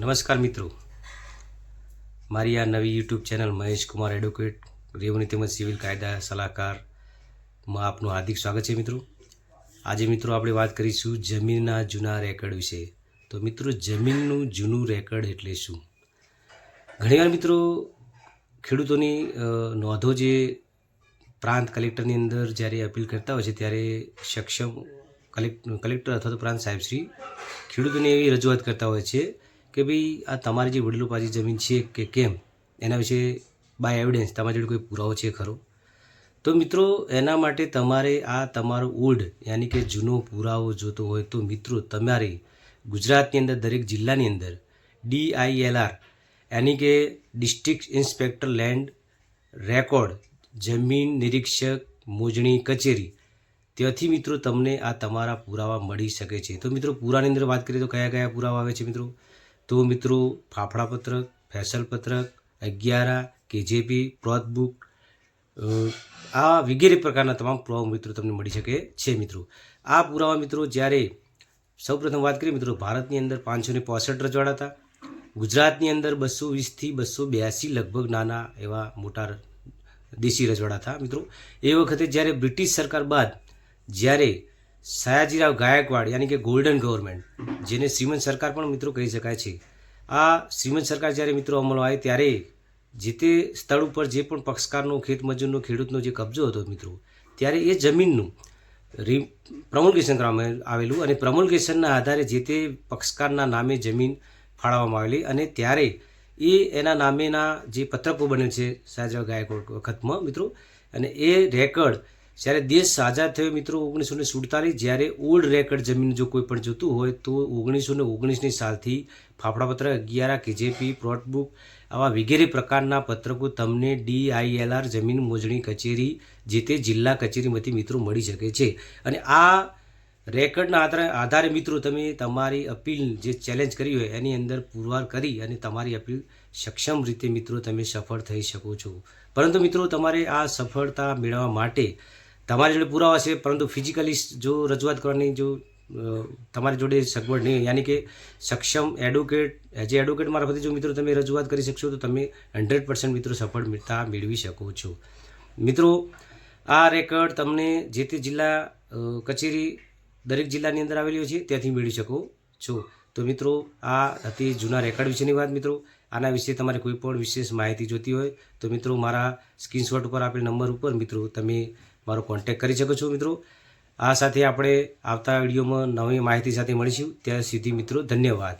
નમસ્કાર મિત્રો. મારી આ નવી YouTube channel Mahesh Kumar advocate રેવની તેમજ સિવિલ કાયદા સલાહકારમાં આપનું હાર્દિક સ્વાગત છે મિત્રો. આજે મિત્રો આપણે વાત કરીશું જમીનના જૂના રેકર્ડ વિશે. તો મિત્રો, જમીનનું જૂનું રેકર્ડ એટલે શું? ઘણીવાર મિત્રો, ખેડૂતોની નોંધો જે પ્રાંત કલેક્ટરની અંદર જ્યારે અપીલ કરતા હોય છે, ત્યારે સક્ષમ કલેક્ટ, કલેક્ટર અથવા તો પ્રાંત સાહેબશ્રી ખેડૂતોને એવી રજૂઆત કરતા હોય છે કે ભાઈ આ તમારી જે વડીલો પાછી જમીન છે કે કેમ, એના વિશે બાય એવિડન્સ તમારી જોડે કોઈ પુરાવો છે ખરો? તો મિત્રો, એના માટે તમારે આ તમારો ઓલ્ડ યાની કે જૂનો પુરાવો જોતો હોય તો મિત્રો તમારે ગુજરાતની અંદર, દરેક જિલ્લાની અંદર ડીઆઈએલઆર યાની કે ડિસ્ટ્રિક્ટ ઇન્સ્પેક્ટર લેન્ડ રેકોર્ડ જમીન નિરીક્ષક, મોજણી કચેરી, ત્યાંથી મિત્રો તમને આ તમારા પુરાવા મળી શકે છે. તો મિત્રો, પુરાની અંદર વાત કરીએ તો કયા કયા પુરાવા આવે છે મિત્રો? તો મિત્રો ફાફડા પત્રક ફેસલ પત્રક અગિયારા, કેજેપી પ્રોતબુક બુક આ વગેરે પ્રકારના તમામ પુરાવા મિત્રો તમને મળી શકે છે મિત્રો. આ પુરાવા મિત્રો જ્યારે સૌપ્રથમ વાત કરીએ મિત્રો, ભારતની અંદર પાંચસો ને પોસઠ રજવાડા હતા. ગુજરાતની અંદર બસો વીસથી બસો બ્યાસી લગભગ નાના એવા મોટા દેશી રજવાડા હતા મિત્રો. એ વખતે જ્યારે બ્રિટિશ સરકાર બાદ જ્યારે સયાજીરાવ ગાયકવાડ, યાની કે ગોલ્ડન ગવર્મેન્ટ જેને શ્રીમંત સરકાર પણ મિત્રો કહી શકાય છે. આ શ્રીમંત સરકાર જ્યારે મિત્રો અમલમાં આવી ત્યારે જે તે સ્થળ ઉપર જે પણ પક્ષકારનો, ખેતમજૂરનો, ખેડૂતનો જે કબજો હતો મિત્રો, ત્યારે એ જમીનનું રી પ્રમોલ્ગેશન કરવામાં આવેલું અને પ્રમોલ્ગેશનના આધારે જે તે પક્ષકારના નામે જમીન ફાળવવામાં આવેલી અને ત્યારે એ એના નામેના જે પત્રકો બને છે સયાજીરાવ ગાયકવાડ વખતમાં મિત્રો, અને એ રેકર્ડ જ્યારે દેશ સાજા થયો મિત્રો ઓગણીસો ને સુડતાલીસ, જ્યારે ઓલ્ડ રેકર્ડ જમીન જો કોઈ પણ જોતું હોય તો ઓગણીસો ને ઓગણીસની સાલથી ફાફડાપત્ર, અગિયારા, કેજેપી પ્લોટબુક આવા વગેરે પ્રકારના પત્રકો તમને ડીઆઈએલઆર જમીન મોજણી કચેરી જે તે જિલ્લા કચેરીમાંથી મિત્રો મળી શકે છે. અને આ રેકર્ડના આધારે આધારે મિત્રો તમે તમારી અપીલ જે ચેલેન્જ કરી હોય એની અંદર પુરવાર કરી અને તમારી અપીલ સક્ષમ રીતે મિત્રો તમે સફળ થઈ શકો છો. પરંતુ મિત્રો તમારે આ સફળતા મેળવવા માટે તમારી જોડે પુરાવા છે, પરંતુ ફિઝિકલી જો રજૂઆત કરવાની જો તમારી જોડે સગવડ નહીં, યાની કે સક્ષમ એડવોકેટ એઝ એ એડવોકેટ મારફતે જો મિત્રો તમે રજૂઆત કરી શકશો, તો તમે હંડ્રેડ પર્સન્ટ મિત્રો સફળતા મેળવી શકો છો. મિત્રો, આ રેકર્ડ તમને જે તે જિલ્લા કચેરી દરેક જિલ્લાની અંદર આવેલી હોય છે, ત્યાંથી મેળવી શકો છો. તો મિત્રો, આ હતી જૂના રેકર્ડ વિશેની વાત મિત્રો. આના વિશે તમારે કોઈ પણ વિશેષ માહિતી જોતી હોય તો મિત્રો મારા સ્ક્રીનશોટ ઉપર આપેલ નંબર ઉપર મિત્રો તમે મારો કોન્ટેક કરી શકો છો મિત્રો. આ સાથે આપણે આવતા વિડીયોમાં નવી માહિતી સાથે મળીશું. ત્યાં સુધી મિત્રો ધન્યવાદ.